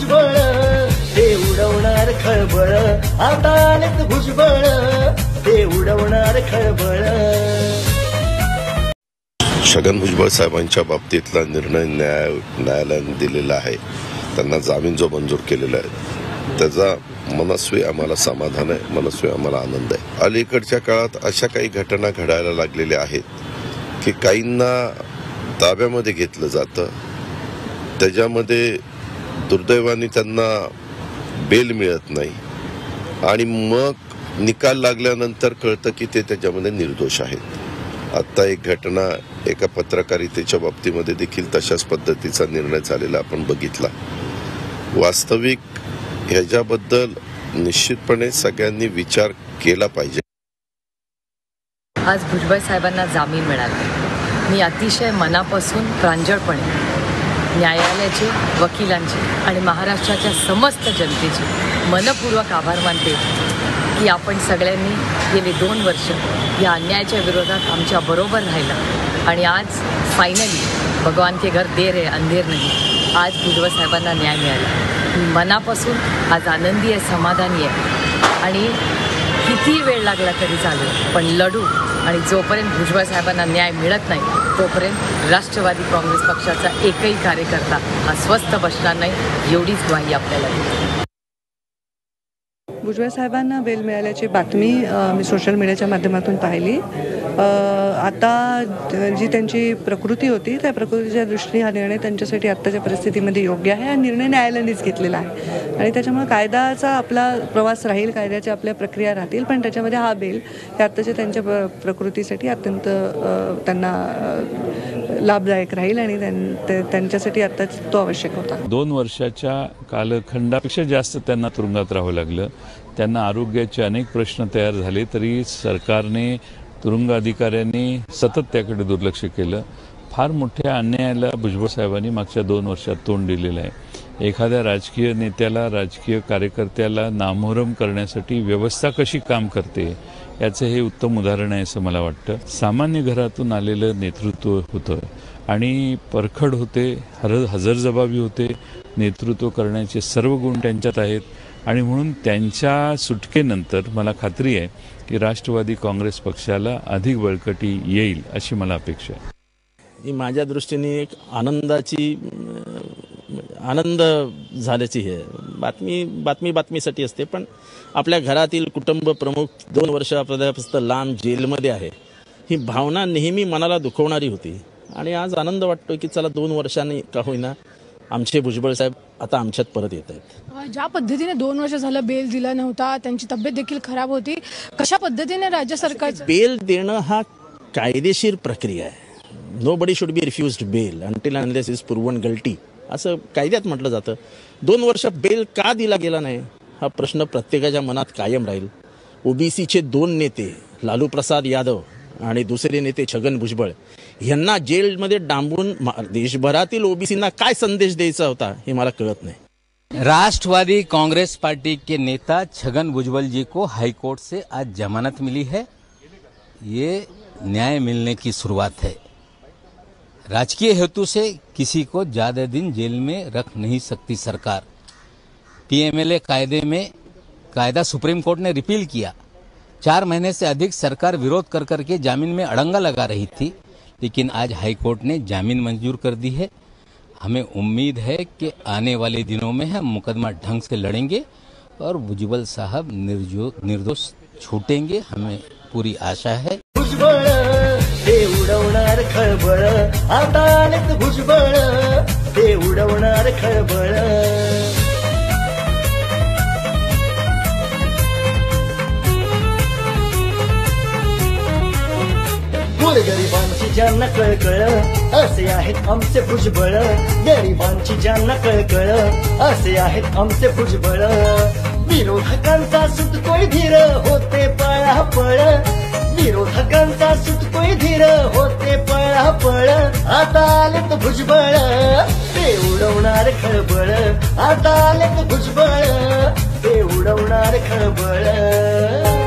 भुजबळ. ते उडवणार खळबळ. आता आलेत भुजबळ. ते उडवणार खळबळ. छगन भुजबळ साहेबांच्या बाबतीतला निर्णय न्याय न्यायालयाने दिलेला आहे. त्यांना जामीन जो मंजूर केलेला आहे त्याचा मनस्वी आम्हाला समाधान आहे मनस्वी आम्हाला आनंद आहे. अलीकडच्या काळात अशा काही घटना घडायला लागलेल्या आहेत की काहींना ताब्यामध्ये घेतलं जातं. त्याच्यामध्ये दुर्दैवाने त्यांना बेल मिळत नाही. आणि मग निकाल लागल्यानंतर कळतं की ते त्याच्यामध्ये निर्दोष आहेत. आत्ता एक घटना एका पत्रकारितेच्या बाबतीमध्ये देखील तशाच पद्धतीचा निर्णय झालेला आपण बघितला. वास्तविक ह्याच्याबद्दल निश्चितपणे सगळ्यांनी विचार केला पाहिजे. आज भुजबळ साहेबांना जामीन मिळाला. मी अतिशय मनापासून प्रांजळपणे न्यायालयाचे वकिलांचे आणि महाराष्ट्राच्या समस्त जनतेचे मनपूर्वक आभार मानते की आपण सगळ्यांनी गेली दोन वर्ष या अन्यायाच्या विरोधात आमच्या बरोबर राहिला. आणि आज फायनली भगवान के घर देर आहे अंधेर नाही. आज भुजबळ साहेबांना न्याय मिळाला. मनापासून आज आनंदी आहे समाधानी आहे. आणि किती वेळ लागला तरी चालेल. पण लढू आणि जोपर्यंत भुजबळ साहेबांना न्याय मिळत नाही तोपर्यंत राष्ट्रवादी काँग्रेस पक्षाचा एकही कार्यकर्ता हा स्वस्थ बसणार नाही एवढीच ग्वाही आपल्याला दिली भुजबळ साहेबांना बेल मिळाल्याची बातमी मी सोशल मीडियाच्या माध्यमातून पाहिली. आता जी त्यांची प्रकृती होती त्या प्रकृतीच्या दृष्टीने हा निर्णय त्यांच्यासाठी आत्ताच्या परिस्थितीमध्ये योग्य आहे हा निर्णय न्यायालयानेच घेतलेला आहे. आणि त्याच्यामुळे कायद्याचा आपला प्रवास राहील कायद्याच्या आपल्या प्रक्रिया राहतील पण त्याच्यामध्ये हा बेल हे आत्ताच्या त्यांच्या प्र प्रकृतीसाठी अत्यंत त्यांना लाभदायक राहील आणि त्यां- ते- त्यांच्यासाठी आत्ताच तो आवश्यक होता. दोन वर्षाच्या कालखंडापेक्षा जास्त त्यांना तुरुंगात राहावं लागलं. त्यांना आरोग्याचे अनेक प्रश्न तयार झाले तरी सरकारने तुरुंग अधिकाऱ्यांनी सतत त्याकडे दुर्लक्ष केलं. फार मोठ्या अन्यायाला भुजबळ साहेबांनी मागच्या दोन वर्षात तोंड दिलेलं आहे. एखाद्या राजकीय नेत्याला राजकीय कार्यकर्त्याला नामोहरम करण्यासाठी व्यवस्था कशी काम करते याचं हे उत्तम उदाहरण आहे असं मला वाटतं. सामान्य घरातून आलेलं नेतृत्व होतं आणि परखड होते हर हजरजबाबी होते. नेतृत्व करण्याचे सर्व गुण त्यांच्यात आहेत. आणि म्हणून त्यांच्या सुटकेनंतर मला खात्री आहे की राष्ट्रवादी काँग्रेस पक्षाला अधिक बळकटी येईल अशी मला अपेक्षा आहे. ही माझ्या दृष्टीने एक आनंदाची आनंद झाल्याची हे बातमी बातमी बातमीसाठी असते. पण आपल्या घरातील कुटुंब प्रमुख दोन वर्षापर्यंत लांब जेलमध्ये आहे. ही भावना नेहमी मनाला दुखवणारी होती. आणि आज आनंद वाटतो की चला दोन वर्षांनी का होईना आमचे भुजबळ साहेब आता आमच्यात परत येत आहेत. ज्या पद्धतीने दोन वर्ष झालं बेल दिला नव्हता त्यांची तब्येत देखील खराब होती कशा पद्धतीने राज्य सरकार बेल देणं हा कायदेशीर प्रक्रिया आहे. Nobody should be refused bail until unless is proven guilty असं कायद्यात म्हटलं जातं. दोन वर्ष बेल का दिला गेला नाही? हा प्रश्न प्रत्येकाच्या मनात कायम राहील. ओबीसीचे दोन नेते लालू प्रसाद यादव आणि दुसरे नेते छगन भुजबळ यांना जेलमध्ये डांबून देशभरातील ओबीसींना काय संदेश द्यायचा होता, हे मला कळत नाही. राष्ट्रवादी कांग्रेस पार्टी के नेता छगन भुजबल जी को हाईकोर्ट से आज जमानत मिली है। ये न्याय मिलने की शुरुआत है। राजकीय हेतु से किसी को ज़्यादा दिन जेल में रख नहीं सकती सरकार। पीएमएलए कायदे में कायदा सुप्रीम कोर्ट ने रिपील किया। चार महीने से अधिक सरकार विरोध कर करके जामीन में अड़ंगा लगा रही थी। लेकिन आज हाईकोर्ट ने जामीन मंजूर कर दी है। हमें उम्मीद है कि आने वाले दिनों में हम मुकदमा ढंग से लड़ेंगे और भुजबल साहब निर्जो, निर्दोष छूटेंगे, हमें पूरी आशा है। भुजबळ आता ज्यांना कळकळ असे आहेत आमचे भुजबळ. गरिबांची ज्यांना कळकळ असे आहेत आमचे भुजबळ. विरोधकांचा सुतकोय धीर होते पळापळ. विरोधकांचा सुतकोय धीर होते पळापळ. आता आलेत भुजबळ ते उडवणार खळबळ. आता आलेत भुजबळ ते उडवणार खळबळ.